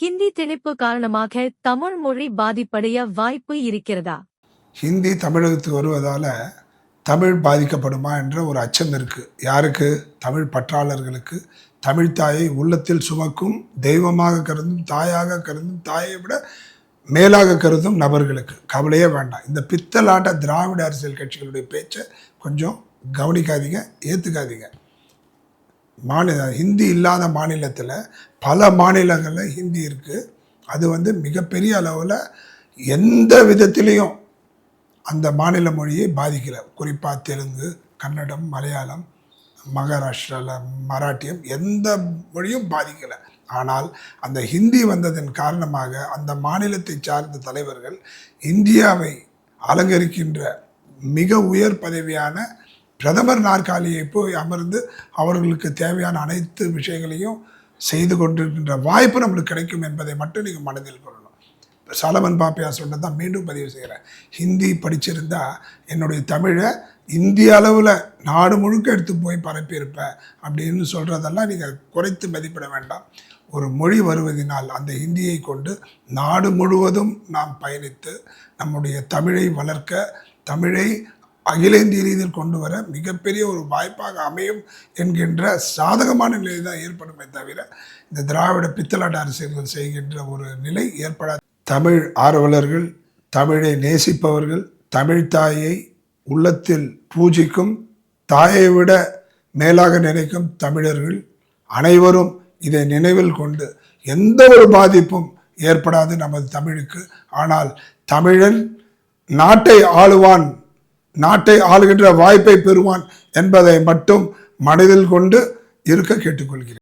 ஹிந்தி திணிப்பு காரணமாக தமிழ் மொழி பாதிப்படைய வாய்ப்பு இருக்கிறதா? ஹிந்தி தமிழகத்துக்கு வருவதால் தமிழ் பாதிக்கப்படுமா என்ற ஒரு அச்சம் இருக்குது யாருக்கு? தமிழ் பற்றாளர்களுக்கு. தமிழ் தாயை உள்ளத்தில் சுமக்கும் தெய்வமாக கருதும் தாயாக கருதும் தாயை விட மேலாக கருதும் நபர்களுக்கு. கவலையே வேண்டாம். இந்த பித்தலாட்ட திராவிட அரசியல் கட்சிகளுடைய பேச்சை கொஞ்சம் கவனிக்காதீங்க ஏற்றுக்காதீங்க மாநில ஹிந்தி இல்லாத மாநிலத்தில் பல மாநிலங்களில் ஹிந்தி இருக்குது அது வந்து மிகப்பெரிய அளவில் எந்த விதத்திலையும் அந்த மாநில மொழியை பாதிக்கல. குறிப்பாக தெலுங்கு கன்னடம் மலையாளம் மகாராஷ்டிராவில் மராட்டியம் எந்த மொழியும் பாதிக்கலை. ஆனால் அந்த ஹிந்தி வந்ததன் காரணமாக அந்த மாநிலத்தை சார்ந்த தலைவர்கள் இந்தியாவை அலங்கரிக்கின்ற மிக உயர் பதவியான பிரதமர் நாற்காலியை போய் அமர்ந்து அவர்களுக்கு தேவையான அனைத்து விஷயங்களையும் செய்து கொண்டிருக்கின்ற வாய்ப்பு நம்மளுக்கு கிடைக்கும் என்பதை மட்டும் நீங்கள் மனதில் கொள்ளணும். சலமன் பாப்பியா சொன்னது தான் மீண்டும் பதிவு செய்கிறேன் ஹிந்தி படிச்சிருந்தா என்னுடைய தமிழை இந்திய அளவில் நாடு முழுக்க எடுத்து போய் பரப்பியிருப்பேன் அப்படின்னு சொல்கிறதெல்லாம் நீங்கள் குறைத்து மதிப்பிட வேண்டாம். ஒரு மொழி வருவதனால் அந்த ஹிந்தியை கொண்டு நாடு முழுவதும் நாம் பயணித்து நம்முடைய தமிழை வளர்க்க தமிழை அகில இந்திய ரீதியில் கொண்டு வர மிகப்பெரிய ஒரு வாய்ப்பாக அமையும் என்கின்ற சாதகமான நிலை தான் ஏற்படுமே தவிர இந்த திராவிட பித்தலாட்ட அரசியல்கள் செய்கின்ற ஒரு நிலை ஏற்படாது. தமிழ் ஆர்வலர்கள் தமிழை நேசிப்பவர்கள் தமிழ் தாயை உள்ளத்தில் பூஜிக்கும் தாயை விட மேலாக நினைக்கும் தமிழர்கள் அனைவரும் இதை நினைவில் கொண்டு எந்த ஒரு பாதிப்பும் ஏற்படாது நமது தமிழுக்கு. ஆனால் தமிழன் நாட்டை ஆளுவான் நாட்டை ஆளுகின்ற வாய்ப்பை பெறுவான் என்பதை மட்டும் மனதில் கொண்டு இருக்க கேட்டுக்கொள்கிறேன்.